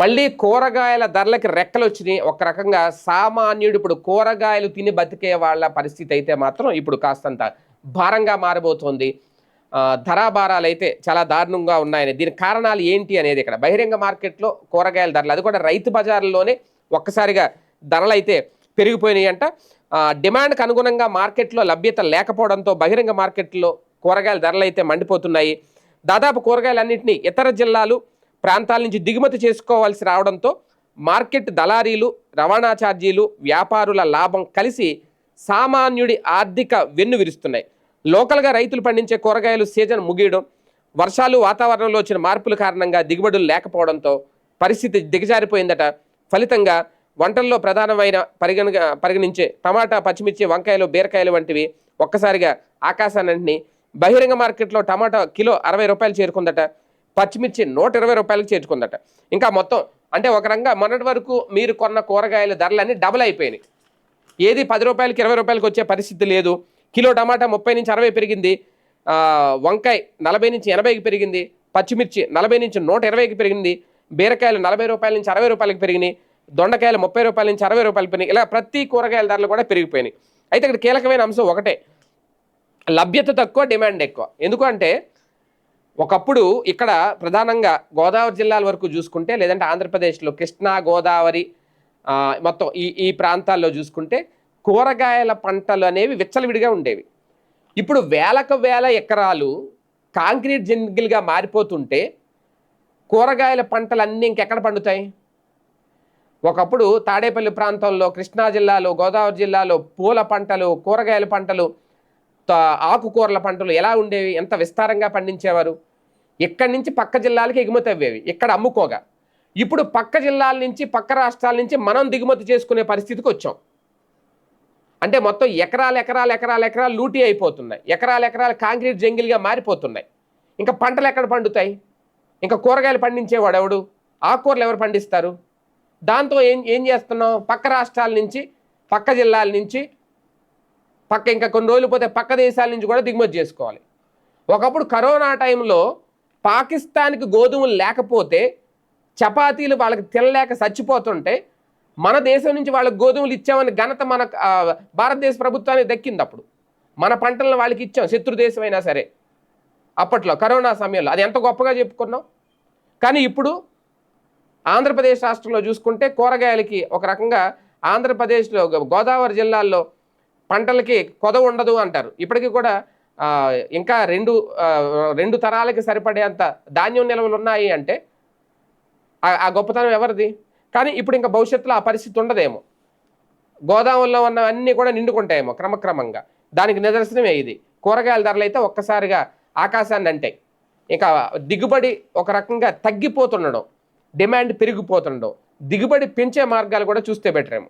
మళ్ళీ కూరగాయల ధరలకి రెక్కలు వచ్చినాయి. ఒక రకంగా సామాన్యుడు ఇప్పుడు కూరగాయలు తిని బతికే వాళ్ళ పరిస్థితి అయితే మాత్రం ఇప్పుడు కాస్తంత భారంగా మారబోతోంది. ధరాభారాలు అయితే చాలా దారుణంగా ఉన్నాయని. దీని కారణాలు ఏంటి అనేది ఇక్కడ. బహిరంగ మార్కెట్లో కూరగాయల ధరలు అది కూడా రైతు బజార్లోనే ఒక్కసారిగా ధరలు అయితే పెరిగిపోయినాయి అంట డిమాండ్కి అనుగుణంగా మార్కెట్లో లభ్యత లేకపోవడంతో బహిరంగ మార్కెట్లో కూరగాయల ధరలు అయితే మండిపోతున్నాయి. దాదాపు కూరగాయలన్నింటినీ ఇతర జిల్లాలు ప్రాంతాల నుంచి దిగుమతి చేసుకోవాల్సి రావడంతో మార్కెట్ దళారీలు రవాణా ఛార్జీలు వ్యాపారుల లాభం కలిసి సామాన్యుడి ఆర్థిక వెన్ను విరుస్తున్నాయి. లోకల్గా రైతులు పండించే కూరగాయలు సీజన్ ముగియడం వర్షాలు వాతావరణంలో వచ్చిన మార్పుల కారణంగా దిగుబడులు లేకపోవడంతో పరిస్థితి దిగజారిపోయిందట. ఫలితంగా వంటల్లో ప్రధానమైన పరిగణ పరిగణించే టమాటా పచ్చిమిర్చి వంకాయలు బీరకాయలు వంటివి ఒక్కసారిగా ఆకాశాన్నింటినీ బహిరంగ మార్కెట్లో టమాటా కిలో అరవై రూపాయలు చేరుకుందట. పచ్చిమిర్చి నూట ఇరవై రూపాయలకు చేర్చుకుందట. ఇంకా మొత్తం అంటే ఒక రంగా మొన్నటి వరకు మీరు కొన్న కూరగాయల ధరలన్నీ డబుల్ అయిపోయినాయి. ఏది పది రూపాయలకి ఇరవై రూపాయలకి వచ్చే పరిస్థితి లేదు. కిలో టమాటా ముప్పై నుంచి అరవై పెరిగింది. వంకాయ నలభై నుంచి ఎనభైకి పెరిగింది. పచ్చిమిర్చి నలభై నుంచి నూట ఇరవైకి పెరిగింది. బీరకాయలు నలభై రూపాయల నుంచి అరవై రూపాయలకి పెరిగినాయి. దొండకాయలు ముప్పై రూపాయల నుంచి అరవై రూపాయలు పెరిగినాయి. ఇలా ప్రతి కూరగాయల ధరలు కూడా పెరిగిపోయినాయి. అయితే ఇక్కడ కీలకమైన అంశం ఒకటే. లభ్యత తక్కువ డిమాండ్ ఎక్కువ. ఎందుకంటే ఒకప్పుడు ఇక్కడ ప్రధానంగా గోదావరి జిల్లాల వరకు చూసుకుంటే లేదంటే ఆంధ్రప్రదేశ్లో కృష్ణా గోదావరి మొత్తం ఈ ఈ ప్రాంతాల్లో చూసుకుంటే కూరగాయల పంటలు అనేవి విచ్చలవిడిగా ఉండేవి. ఇప్పుడు వేలకు వేల ఎకరాలు కాంక్రీట్ జంగిల్గా మారిపోతుంటే కూరగాయల పంటలు అన్నీ ఇంకెక్కడ పండుతాయి? ఒకప్పుడు తాడేపల్లి ప్రాంతంలో కృష్ణా జిల్లాలో గోదావరి జిల్లాలో పూల పంటలు కూరగాయల పంటలు ఆకుకూరల పంటలు ఎలా ఉండేవి? ఎంత విస్తారంగా పండించేవారు? ఇక్కడి నుంచి పక్క జిల్లాలకి ఎగుమతి అవ్వేవి ఇక్కడ అమ్ముకోగా. ఇప్పుడు పక్క జిల్లాల నుంచి పక్క రాష్ట్రాల నుంచి మనం దిగుమతి చేసుకునే పరిస్థితికి వచ్చాం. అంటే మొత్తం ఎకరాలు ఎకరాలు ఎకరాలు ఎకరాలు లూటీ అయిపోతున్నాయి. ఎకరాలు ఎకరాలు కాంక్రీట్ జంగిల్గా మారిపోతున్నాయి. ఇంకా పంటలు ఎక్కడ పండుతాయి? ఇంకా కూరగాయలు పండించేవాడు ఎవడు? ఆకుకూరలు ఎవరు పండిస్తారు? దాంతో ఏం ఏం చేస్తున్నాం? పక్క రాష్ట్రాల నుంచి పక్క జిల్లాల నుంచి పక్క ఇంకా కొన్ని రోజులు పోతే పక్క దేశాల నుంచి కూడా దిగుమతి చేసుకోవాలి. ఒకప్పుడు కరోనా టైంలో పాకిస్తాన్కి గోధుమలు లేకపోతే చపాతీలు వాళ్ళకి తినలేక చచ్చిపోతుంటే మన దేశం నుంచి వాళ్ళకి గోధుమలు ఇచ్చామని ఘనత మన భారతదేశ ప్రభుత్వానికి దక్కింది అప్పుడు. మన పంటలను వాళ్ళకి ఇచ్చాం శత్రు దేశం అయినా సరే. అప్పట్లో కరోనా సమయంలో. అది ఎంత గొప్పగా చెప్పుకున్నాం? కానీ ఇప్పుడు ఆంధ్రప్రదేశ్ రాష్ట్రంలో చూసుకుంటే కూరగాయలకి ఒక రకంగా ఆంధ్రప్రదేశ్లో గోదావరి జిల్లాల్లో పంటలకి కొద ఉండదు అంటారు. ఇప్పటికీ కూడా ఇంకా రెండు రెండు తరాలకి సరిపడేంత ధాన్యం నిల్వలు ఉన్నాయి అంటే ఆ- గొప్పతనం ఎవరిది? కానీ ఇప్పుడు ఇంకా భవిష్యత్తులో ఆ పరిస్థితి ఉండదేమో. గోదాముల్లో ఉన్నవన్నీ కూడా నిండుకుంటాయేమో క్రమక్రమంగా. దానికి నిదర్శనమే ఇది. కూరగాయల ధరలు అయితే ఒక్కసారిగా ఆకాశాన్ని అంటాయి. ఇంకా దిగుబడి ఒక రకంగా తగ్గిపోతుండడం డిమాండ్ పెరిగిపోతుండడం దిగుబడి పెంచే మార్గాలు కూడా చూస్తే బెటరేమో.